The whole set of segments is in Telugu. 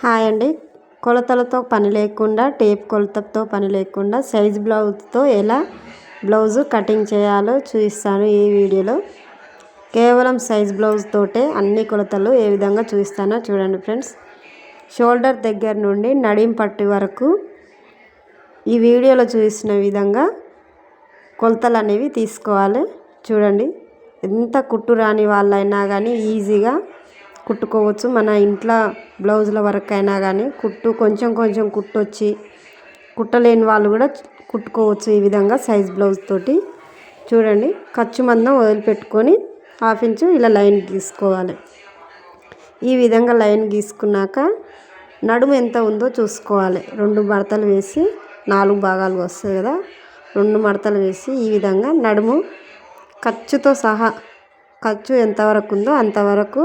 హాయ్ అండి. కొలతలతో పని లేకుండా టేప్ కొలతతో పని లేకుండా సైజ్ బ్లౌజ్తో ఎలా బ్లౌజు కటింగ్ చేయాలో చూపిస్తాను ఈ వీడియోలో. కేవలం సైజ్ బ్లౌజ్ తోటే అన్ని కొలతలు ఏ విధంగా చూపిస్తానో చూడండి ఫ్రెండ్స్. షోల్డర్ దగ్గర నుండి నడిం పట్టి వరకు ఈ వీడియోలో చూసిన విధంగా కొలతలు అనేవి తీసుకోవాలి. చూడండి. ఎంత కుట్టు రాని వాళ్ళైనా కానీ ఈజీగా కుట్టుకోవచ్చు. మన ఇంట్లో బ్లౌజుల వరకు అయినా కానీ కుట్టు కొంచెం కొంచెం కుట్టు వచ్చి కుట్టలేని వాళ్ళు కూడా కుట్టుకోవచ్చు ఈ విధంగా సైజ్ బ్లౌజ్ తోటి. చూడండి ఖర్చు మందం వదిలిపెట్టుకొని హాఫ్ ఇంచు ఇలా లైన్ గీసుకోవాలి. ఈ విధంగా లైన్ గీసుకున్నాక నడుము ఎంత ఉందో చూసుకోవాలి. రెండు మడతలు వేసి నాలుగు భాగాలు వస్తాయి కదా రెండు మడతలు వేసి ఈ విధంగా నడుము ఖర్చుతో సహా ఖర్చు ఎంతవరకు ఉందో అంతవరకు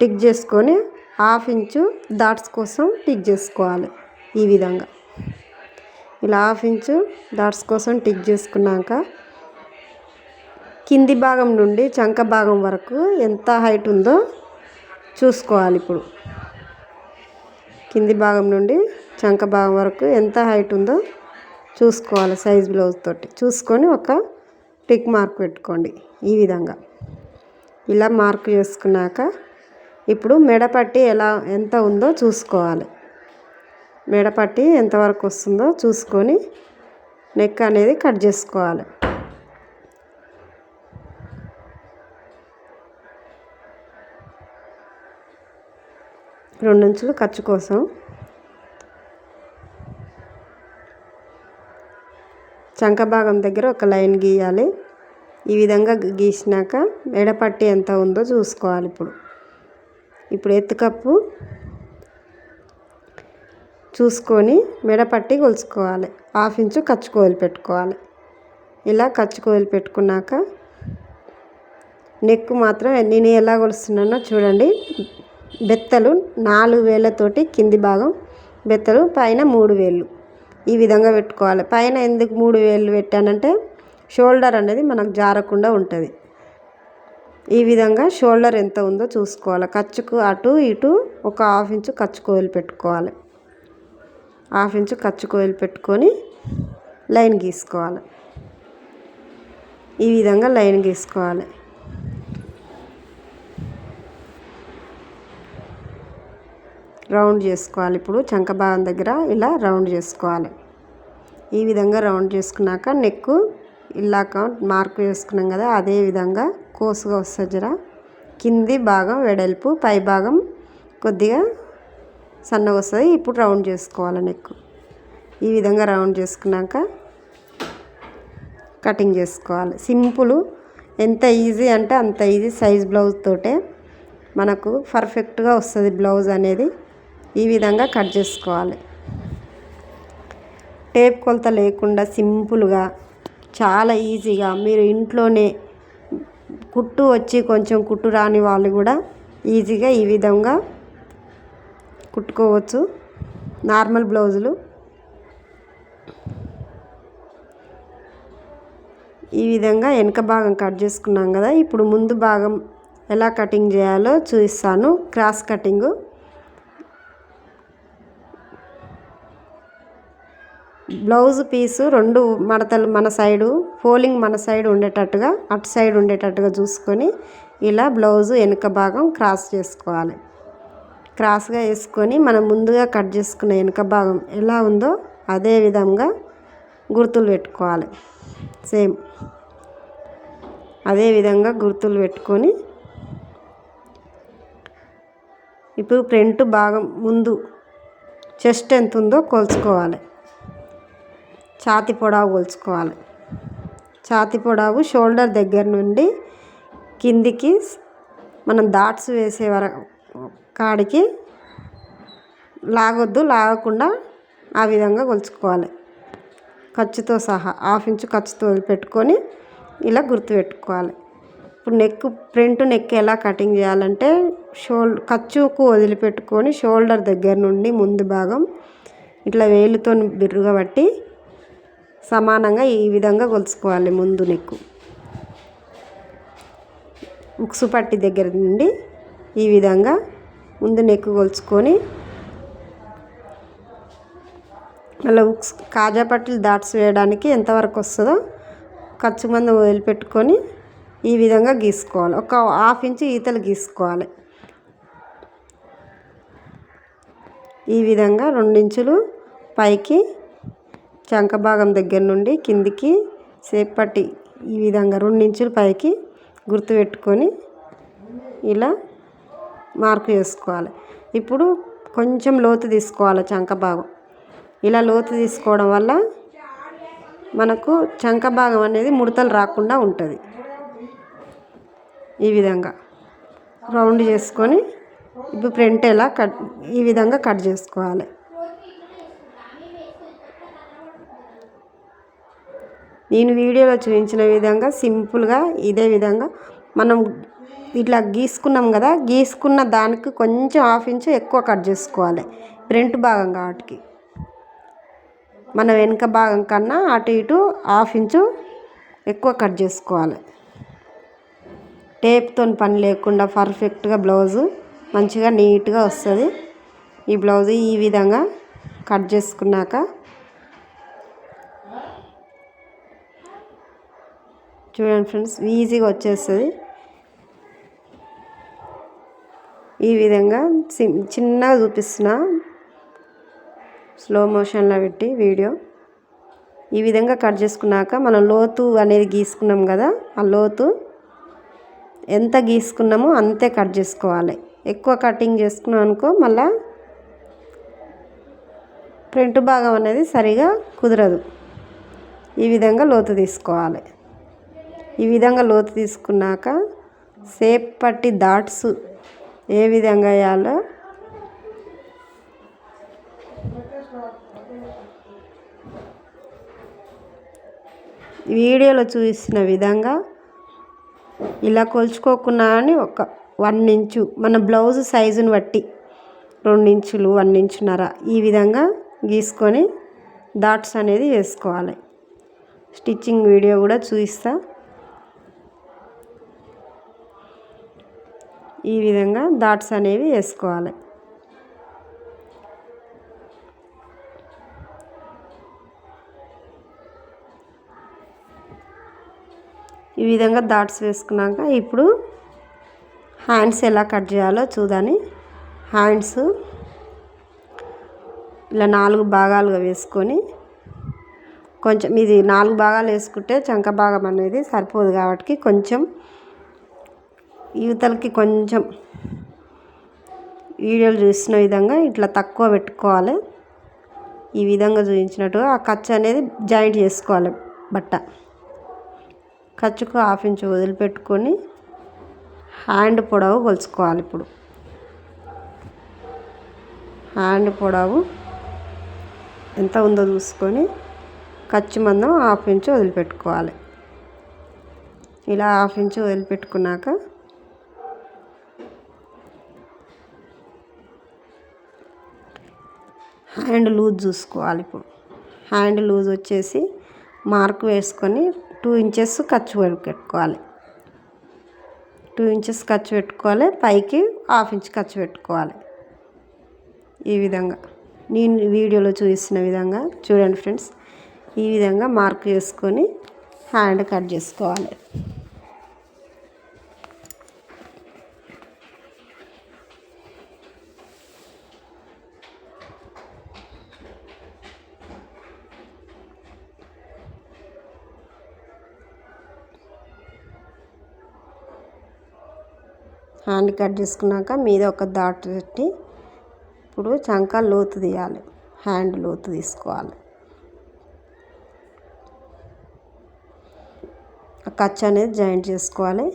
టిక్ చేసుకొని హాఫ్ ఇంచు డాట్స్ కోసం టిక్ చేసుకోవాలి ఈ విధంగా. ఇలా హాఫ్ ఇంచు డాట్స్ కోసం టిక్ చేసుకున్నాక కింది భాగం నుండి చంక భాగం వరకు ఎంత హైట్ ఉందో చూసుకోవాలి ఇప్పుడు. కింది భాగం నుండి చంక భాగం వరకు ఎంత హైట్ ఉందో చూసుకోవాలి సైజ్ బ్లౌజ్ తోటి. చూసుకొని ఒక టిక్ మార్క్ పెట్టుకోండి ఈ విధంగా. ఇలా మార్క్ చేసుకున్నాక ఇప్పుడు మెడపట్టి ఎలా ఎంత ఉందో చూసుకోవాలి. మెడపట్టి ఎంతవరకు వస్తుందో చూసుకొని నెక్ అనేది కట్ చేసుకోవాలి. రెండుంచులు ఖర్చు కోసం చంక భాగం దగ్గర ఒక లైన్ గీయాలి. ఈ విధంగా గీసినాక మెడపట్టి ఎంత ఉందో చూసుకోవాలి ఇప్పుడు. ఇప్పుడు ఎత్తుకప్పు చూసుకొని మెడపట్టి కొలుచుకోవాలి. హాఫ్ ఇంచు కచ్చుకోలు పెట్టుకోవాలి. ఇలా కచ్చుకోలు పెట్టుకున్నాక నెక్ మాత్రం నేను ఎలా కొలుస్తున్నానో చూడండి. బెత్తలు నాలుగు వేలతోటి కింది భాగం బెత్తలు పైన మూడు వేలు ఈ విధంగా పెట్టుకోవాలి. పైన ఎందుకు మూడు వేలు పెట్టానంటే షోల్డర్ అనేది మనకు జారకుండా ఉంటుంది. ఈ విధంగా షోల్డర్ ఎంత ఉందో చూసుకోవాలి. ఖర్చుకు అటు ఇటు ఒక హాఫ్ ఇంచు ఖర్చు కోయిలు పెట్టుకోవాలి. హాఫ్ ఇంచు ఖర్చు కోయిలు పెట్టుకొని లైన్ గీసుకోవాలి. ఈ విధంగా లైన్ గీసుకోవాలి. రౌండ్ చేసుకోవాలి. ఇప్పుడు చంక భాగం దగ్గర ఇలా రౌండ్ చేసుకోవాలి. ఈ విధంగా రౌండ్ చేసుకున్నాక నెక్కు ఇలాక మార్క్ వేసుకున్నాం కదా అదే విధంగా కోసుగా వస్తుంది జర. కింది భాగం వెడల్పు పై భాగం కొద్దిగా సన్నగా వస్తుంది. ఇప్పుడు రౌండ్ చేసుకోవాలి నెక్ ఈ విధంగా రౌండ్ చేసుకున్నాక కటింగ్ చేసుకోవాలి. సింపుల్ ఎంత ఈజీ అంటే అంత ఈజీ సైజ్ బ్లౌజ్ తోటే మనకు పర్ఫెక్ట్గా వస్తుంది బ్లౌజ్ అనేది. ఈ విధంగా కట్ చేసుకోవాలి. టేప్ కొలత లేకుండా సింపుల్గా చాలా ఈజీగా. మీరు ఇంట్లోనే కుట్టు వచ్చి కొంచెం కుట్టు రాని వాళ్ళు కూడా ఈజీగా ఈ విధంగా కుట్టుకోవచ్చు. నార్మల్ బ్లౌజులు. ఈ విధంగా వెనక భాగం కట్ చేసుకున్నాం కదా. ఇప్పుడు ముందు భాగం ఎలా కటింగ్ చేయాలో చూపిస్తాను. Cross cutting. బ్లౌజ్ పీసు రెండు మడతలు మన సైడు ఫోలింగ్ మన సైడ్ ఉండేటట్టుగా అటు సైడ్ ఉండేటట్టుగా చూసుకొని ఇలా బ్లౌజు వెనుక భాగం క్రాస్ చేసుకోవాలి. క్రాస్గా వేసుకొని మనం ముందుగా కట్ చేసుకున్న వెనుక భాగం ఎలా ఉందో అదే విధంగా గుర్తులు పెట్టుకోవాలి. సేమ్. అదే విధంగా గుర్తులు పెట్టుకొని ఇప్పుడు ఫ్రంట్ భాగం ముందు చెస్ట్ ఎంత ఉందో కొలుచుకోవాలి. ఛాతి పొడవు కొలుచుకోవాలి ఛాతి పొడవు షోల్డర్ దగ్గర నుండి కిందికి మనం డాట్స్ వేసే వర కాడికి లాగొద్దు లాగకుండా ఆ విధంగా కొలుచుకోవాలి ఖర్చుతో సహా హాఫ్ ఇంచు ఖర్చుతో పెట్టుకొని ఇలా గుర్తుపెట్టుకోవాలి. ఇప్పుడు నెక్ ఫ్రంట్ నెక్ ఎలా కటింగ్ చేయాలంటే షోల్ ఖర్చుకు వదిలిపెట్టుకొని షోల్డర్ దగ్గర నుండి ముందు భాగం ఇట్లా వేలుతో బిర్రుగా పట్టి సమానంగా ఈ విధంగా కొలుచుకోవాలి ముందు నెక్కు. ఉక్సు పట్టి దగ్గర నుండి ఈ విధంగా ముందు నెక్కు కొలుచుకొని మళ్ళీ ఉక్స్ కాజా పట్టీలు దాట్స్ వేయడానికి ఎంతవరకు వస్తుందో ఖర్చు మందం వదిలిపెట్టుకొని ఈ విధంగా గీసుకోవాలి. ఒక హాఫ్ ఇంచ్ ఈతలు గీసుకోవాలి. ఈ విధంగా రెండించులు పైకి చంక భాగం దగ్గర నుండి కిందికి సేపట్టి ఈ విధంగా రెండించులు పైకి గుర్తుపెట్టుకొని ఇలా మార్కు చేసుకోవాలి. ఇప్పుడు కొంచెం లోతు తీసుకోవాలి చంక భాగం. ఇలా లోతు తీసుకోవడం వల్ల మనకు చంక భాగం అనేది ముడతలు రాకుండా ఉంటుంది. ఈ విధంగా రౌండ్ చేసుకొని ఇప్పుడు ఫ్రంట్ ఎలా కట్ ఈ విధంగా కట్ చేసుకోవాలి. నేను వీడియోలో చూపించిన విధంగా సింపుల్గా ఇదే విధంగా మనం ఇట్లా గీసుకున్నాం కదా గీసుకున్న దానికి కొంచెం హాఫ్ ఇంచు ఎక్కువ కట్ చేసుకోవాలి ఫ్రంట్ భాగం కాబట్టి. మన వెనుక భాగం కన్నా అటు ఇటు హాఫ్ ఇంచు ఎక్కువ కట్ చేసుకోవాలి. టేప్తో పని లేకుండా పర్ఫెక్ట్గా బ్లౌజు మంచిగా నీట్గా వస్తుంది. ఈ బ్లౌజ్ ఈ విధంగా కట్ చేసుకున్నాక చూడండి ఫ్రెండ్స్ ఈజీగా వచ్చేస్తుంది. ఈ విధంగా చిన్నగా చూపిస్తున్నా. స్లో మోషన్లో పెట్టి వీడియో. ఈ విధంగా కట్ చేసుకున్నాక మనం లోతు అనేది గీసుకున్నాం కదా ఆ లోతు ఎంత గీసుకున్నామో అంతే కట్ చేసుకోవాలి. ఎక్కువ కటింగ్ చేసుకున్నాం అనుకో మళ్ళా ఫ్రంట్ భాగం అనేది సరిగా కుదరదు. ఈ విధంగా లోతు తీసుకోవాలి. ఈ విధంగా లోతు తీసుకున్నాక సేప్ పట్టి డాట్స్ ఏ విధంగా వేయాలో వీడియోలో చూసిన విధంగా ఇలా కొలుచుకోకున్నా అని ఒక వన్ ఇంచు మన బ్లౌజ్ సైజుని బట్టి రెండు ఇంచులు వన్ ఇంచున్నర ఈ విధంగా గీసుకొని డాట్స్ అనేది వేసుకోవాలి. స్టిచ్చింగ్ వీడియో కూడా చూపిస్తాను ఈ విధంగా డాట్స్ అనేవి వేసుకోవాలి. ఈ విధంగా డాట్స్ వేసుకున్నాక ఇప్పుడు హ్యాండ్స్ ఎలా కట్ చేయాలో చూదని హ్యాండ్స్ ఇలా నాలుగు భాగాలుగా వేసుకొని కొంచెం ఇది నాలుగు భాగాలు వేసుకుంటే చంక భాగం అనేది సరిపోదు కాబట్టి కొంచెం యువతలకి కొంచెం వీడియోలు చూసిన విధంగా ఇట్లా తక్కువ పెట్టుకోవాలి. ఈ విధంగా చూపించినట్టుగా ఆ ఖర్చు అనేది జాయింట్ చేసుకోవాలి బట్ట. ఖర్చుకు హాఫ్ ఇంచ్ వదిలిపెట్టుకొని హ్యాండ్ పొడవు కొలుచుకోవాలి ఇప్పుడు. హ్యాండ్ పొడవు ఎంత ఉందో చూసుకొని ఖర్చు మందం హాఫ్ ఇంచ్ వదిలిపెట్టుకోవాలి. ఇలా హాఫ్ ఇంచ్ వదిలిపెట్టుకున్నాక హ్యాండ్ లూజ్ చూసుకోవాలి ఇప్పుడు. హ్యాండ్ లూజ్ వచ్చేసి మార్క్ వేసుకొని టూ ఇంచెస్ ఖర్చు పెట్టుకోవాలి. టూ ఇంచెస్ ఖర్చు పెట్టుకోవాలి పైకి హాఫ్ ఇంచ్ ఖర్చు పెట్టుకోవాలి. ఈ విధంగా. నేను వీడియోలో చూపిస్తున్న విధంగా చూడండి ఫ్రెండ్స్. ఈ విధంగా మార్క్ చేసుకొని హ్యాండ్ కట్ చేసుకోవాలి. హ్యాండ్ కట్ చేసుకున్నాక మీద ఒక దాట్ పెట్టి ఇప్పుడు చంక లోతు తీయాలి. హ్యాండ్ లోతు తీసుకోవాలి. ఖర్చు అనేది జాయింట్ చేసుకోవాలి.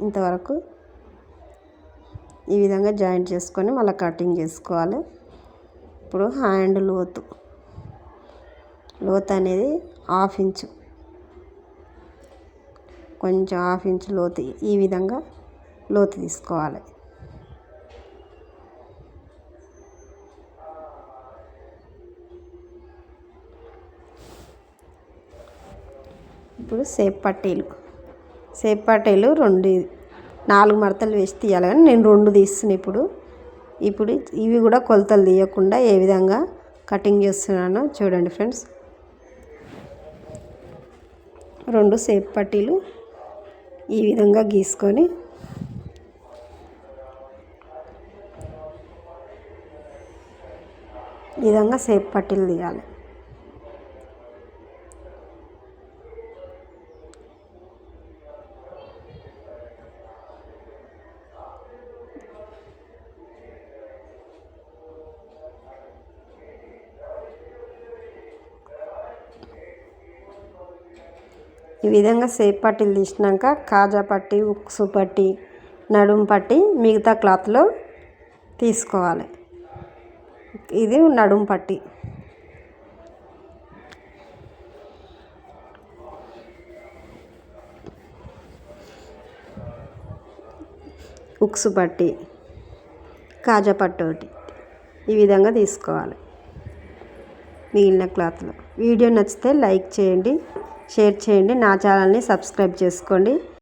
ఇంతవరకు ఈ విధంగా జాయింట్ చేసుకొని మళ్ళీ కటింగ్ చేసుకోవాలి. ఇప్పుడు హ్యాండ్ లోతు. లోతు అనేది హాఫ్ ఇంచు. కొంచెం హాఫ్ ఇంచు లోతు. ఈ విధంగా లోతు తీసుకోవాలి. ఇప్పుడు సేప్ పట్టీలు. సేప్ పట్టీలు రెండు నాలుగు మడతలు వేసి తీయాలి కానీ నేను రెండు తీస్తున్నా ఇప్పుడు. ఇప్పుడు ఇవి కూడా కొలతలు తీయకుండా ఏ విధంగా కటింగ్ చేస్తున్నానో చూడండి ఫ్రెండ్స్. రెండు సేప్ పట్టీలు ఈ విధంగా గీసుకొని విధంగా సేప్ పట్టీలు తీయాలి. ఈ విధంగా సేప్ పట్టీలు తీసినాక కాజా పట్టి ఉక్సు పట్టి నడుము పట్టి మిగతా క్లాత్లో తీసుకోవాలి. ఇది నడుం పట్టి. ఉక్సు పట్టి కాజా పట్టు ఒకటి. ఈ విధంగా తీసుకోవాలి. మిగిలిన క్లాత్లో. వీడియో నచ్చితే లైక్ చేయండి షేర్ చేయండి నా ఛానల్ని సబ్స్క్రైబ్ చేసుకోండి.